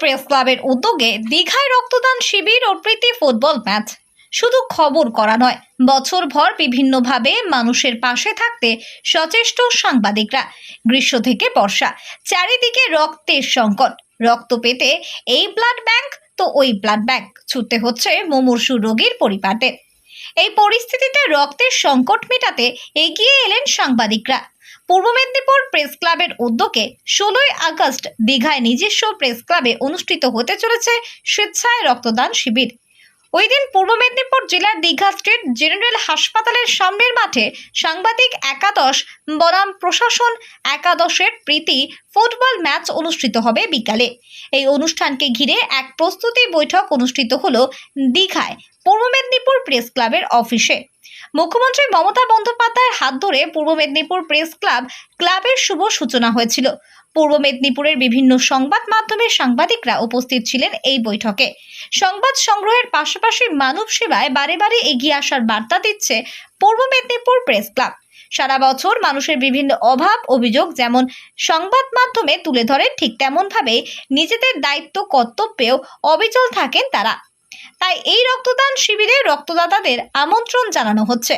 Press ক্লাবের উদ্যোগে দীঘায় রক্তদান শিবির ও প্রীতি ফুটবল ম্যাচ। শুধু খবর করা নয়, বছরভর বিভিন্নভাবে মানুষের পাশে থাকতে সচেষ্ট সাংবাদিকরা। গ্রীষ্ম থেকে বর্ষা, চারিদিকে রক্তের সংকট। রক্ত পেতে এই ব্লাড ব্যাংক তো ওই ব্লাড ব্যাংক ছুটতে হচ্ছে মুমূর্ষু রোগীর পরিবারদের এই পরিস্থিতিতে রক্তের সংকট মেটাতে এগিয়ে এলেন সাংবাদিকরা। পূর্ব মেদিনীপুর প্রেস ক্লাবের উদ্যোগে ষোলোই আগস্ট দীঘায় নিজস্ব প্রেস ক্লাবে অনুষ্ঠিত হতে চলেছে স্বেচ্ছায় রক্তদান শিবির। ওই দিন পূর্ব মেদিনীপুর জেলার দীঘা স্টেট জেনারেল হাসপাতালের সামনের মাঠে সাংবাদিক একাদশ, বনাম প্রশাসন একাদশের প্রীতি ফুটবল ম্যাচ অনুষ্ঠিত হবে বিকালে। এই অনুষ্ঠানকে ঘিরে এক প্রস্তুতি বৈঠক অনুষ্ঠিত হলো দীঘায়, পূর্ব মেদিনীপুর প্রেস ক্লাবের অফিসে। মুখ্যমন্ত্রী মমতা বন্দ্যোপাধ্যায়ের হাত ধরে পূর্ব মেদিনীপুর প্রেস ক্লাব, ক্লাবের শুভ সূচনা হয়েছিল। পূর্ব মেদিনীপুরের বিভিন্ন সংবাদ মাধ্যমের সাংবাদিকরা উপস্থিত ছিলেন এই বৈঠকে। সংবাদ সংগ্রহের পাশাপাশি মানব সেবায় বারে বারে এগিয়ে আসার বার্তা দিচ্ছে পূর্ব মেদিনীপুর প্রেস ক্লাব। সারা বছর মানুষের বিভিন্ন অভাব, অভিযোগ যেমন সংবাদ মাধ্যমে তুলে ধরেন ঠিক তেমনভাবে নিজেদের দায়িত্ব, কর্তব্যেও অবিচল থাকেন তারা। তাই এই রক্তদান শিবিরে রক্তদাতাদের আমন্ত্রণ জানানো হচ্ছে।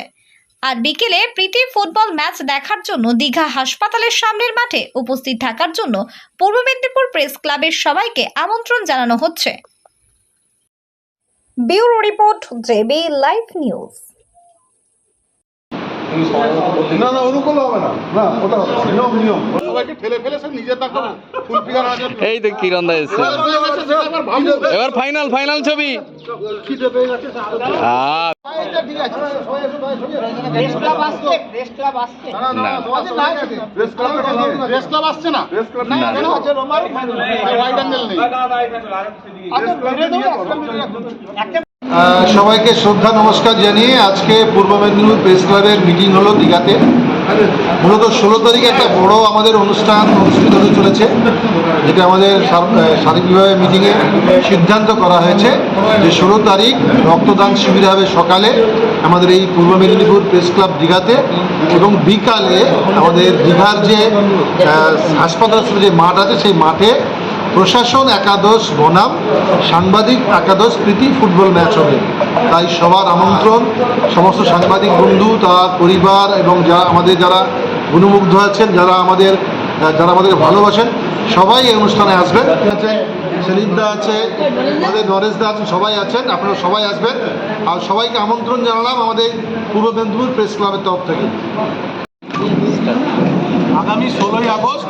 আর বিকেলে প্রীতি ফুটবল ম্যাচ দেখার জন্য দীঘা হাসপাতালের সামনের মাঠে উপস্থিত থাকার জন্য পূর্ব মেদিনীপুর প্রেস ক্লাবের সবাইকে আমন্ত্রণ জানানো হচ্ছে। Bureau report JB live news. না না অনুকূল হবে না। না ওটা নিয়ম নিয়ম। সবাইকে ঠেলে ফেলে সে নিজের এই তো কিরণ দা এসছে। এবার হয়ে ফাইনাল ফাইনাল ছবি। সবাইকে শ্রদ্ধা, নমস্কার জানিয়ে আজকে পূর্ব মেদিনীপুর প্রেস ক্লাবের মিটিং হলো দীঘাতে। মূলত ষোলো তারিখে একটা বড় আমাদের অনুষ্ঠান অনুষ্ঠিত হতে চলেছে, যেটা আমাদের বিভাগের মিটিংয়ে সিদ্ধান্ত করা হয়েছে যে ষোলো তারিখ রক্তদান শিবির হবে সকালে আমাদের এই পূর্ব মেদিনীপুর প্রেস ক্লাব দীঘাতে এবং বিকালে আমাদের দীঘার যে হাসপাতাল যে মাঠ আছে, সেই মাঠে প্রশাসন একাদশ বনাম, সাংবাদিক একাদশ, প্রীতি ফুটবল ম্যাচ হবে। তাই সবার আমন্ত্রণ, সমস্ত সাংবাদিক বন্ধু, তার পরিবার এবং যারা আমাদের যারা গুণমুগ্ধ আছেন, যারা আমাদের যারা আমাদের ভালোবাসেন, সবাই এই অনুষ্ঠানে আসবেন। আছে? সেলিমদা আছে, আমাদের নরেশদা আছেন, সবাই আছেন, আপনারা সবাই আসবেন। আর সবাইকে আমন্ত্রণ জানালাম আমাদের পূর্ব মেদিনীপুর প্রেস ক্লাবের তরফ থেকে। আগামী ষোলোই আগস্ট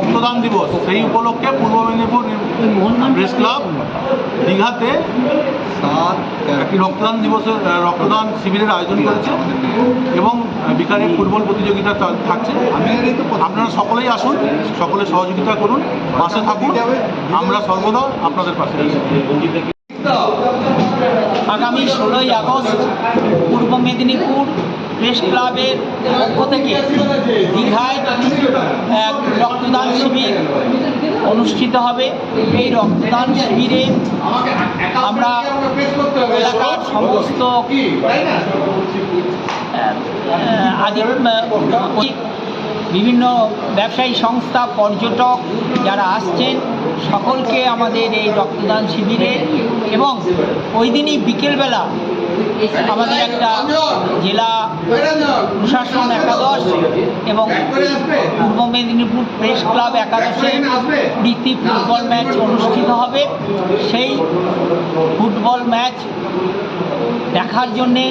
রক্তদান দিবস। সেই উপলক্ষে পূর্ব মেদিনীপুর প্রেস ক্লাব দীঘাতে একটি রক্তদান দিবসের রক্তদান শিবিরের আয়োজন করেছে এবং বিকালে ফুটবল প্রতিযোগিতা থাকছে। আপনারা সকলেই আসুন, সকলে সহযোগিতা করুন, পাশে থাকুন। আমরা সর্বদা আপনাদের পাশে আগামী ষোলোই আগস্ট পূর্ব মেদিনীপুর প্রেস ক্লাবের পক্ষ থেকে দীঘায় এক রক্তদান শিবির অনুষ্ঠিত হবে। এই রক্তদান শিবিরে আমরা এলাকার সমস্ত আদি বিভিন্ন ব্যবসায়ী সংস্থা, পর্যটক যারা আসছেন, সকলকে আমাদের এই রক্তদান শিবিরে এবং ওই দিনই বিকেলবেলা আমাদের একটা জেলা প্রশাসন একাদশ এবং পূর্ব মেদিনীপুর প্রেস ক্লাব একাদশে প্রীতি ফুটবল ম্যাচ অনুষ্ঠিত হবে। সেই ফুটবল ম্যাচ দেখার জন্যে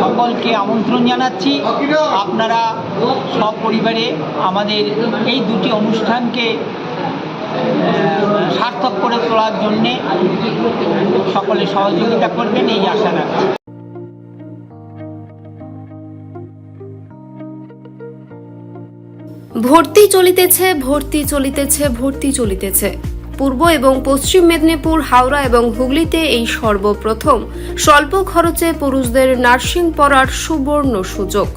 সকলকে আমন্ত্রণ জানাচ্ছি। আপনারা সপরিবারে আমাদের এই দুটি অনুষ্ঠানকে সার্থক করে তোলার জন্যে সকলে সহযোগিতা করবেন এই আশা রাখছি। ভর্তি চলিতেছে ভর্তি চলিতেছে ভর্তি চলিতেছে। পূর্ব এবং পশ্চিম মেদিনীপুর, হাওড়া এবং হুগলিতে এই সর্বপ্রথম। স্বল্প খরচে পুরুষদের নার্সিং পড়ার সুবর্ণ সুযোগ।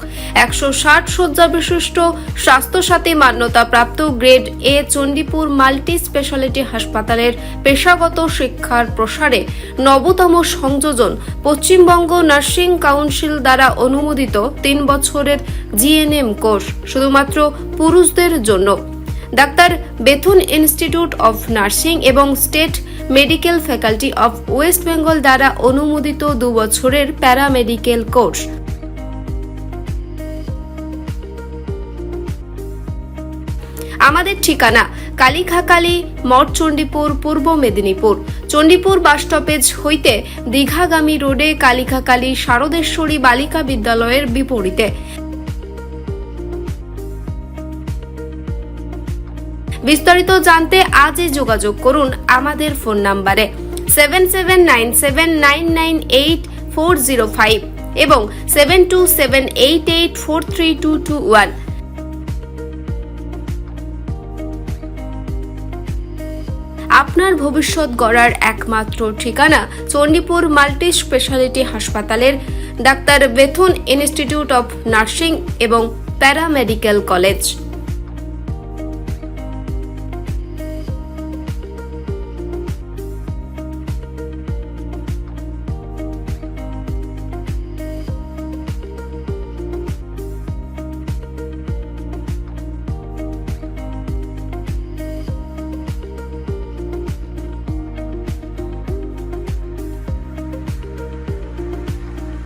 একশো ষাট শয্যা বিশিষ্ট Swasthya Sathi মান্যতাপ্রাপ্ত grade A Chandipur multi speciality হাসপাতালের পেশাগত শিক্ষার প্রসারে নবতম সংযোজন পশ্চিমবঙ্গ নার্সিং কাউন্সিল দ্বারা অনুমোদিত তিন বছরের জিএনএম কোর্স, শুধুমাত্র পুরুষদের জন্য। Doctor Bethune institute of nursing এবং state medical faculty of West Bengal দ্বারা অনুমোদিত দু বছরের প্যারামেডিকেল কোর্স। আমাদের ঠিকানা কালীখাকালী মঠ চণ্ডীপুর পূর্ব মেদিনীপুর। চণ্ডীপুর বাস স্টপেজ হইতে দীঘাগামী রোডে কালীখাকালী শারদেশ্বরী বালিকা বিদ্যালয়ের বিপরীতে। বিস্তারিত জানতে আজই যোগাযোগ করুন আমাদের ফোন নাম্বারে seven seven nine seven nine nine eight four zero five এবং seven two seven eight eight four three two two one. আপনার ভবিষ্যৎ গড়ার একমাত্র ঠিকানা চণ্ডীপুর মাল্টি স্পেশালিটি হাসপাতালের doctor Bethune institute of nursing এবং প্যারামেডিক্যাল কলেজ।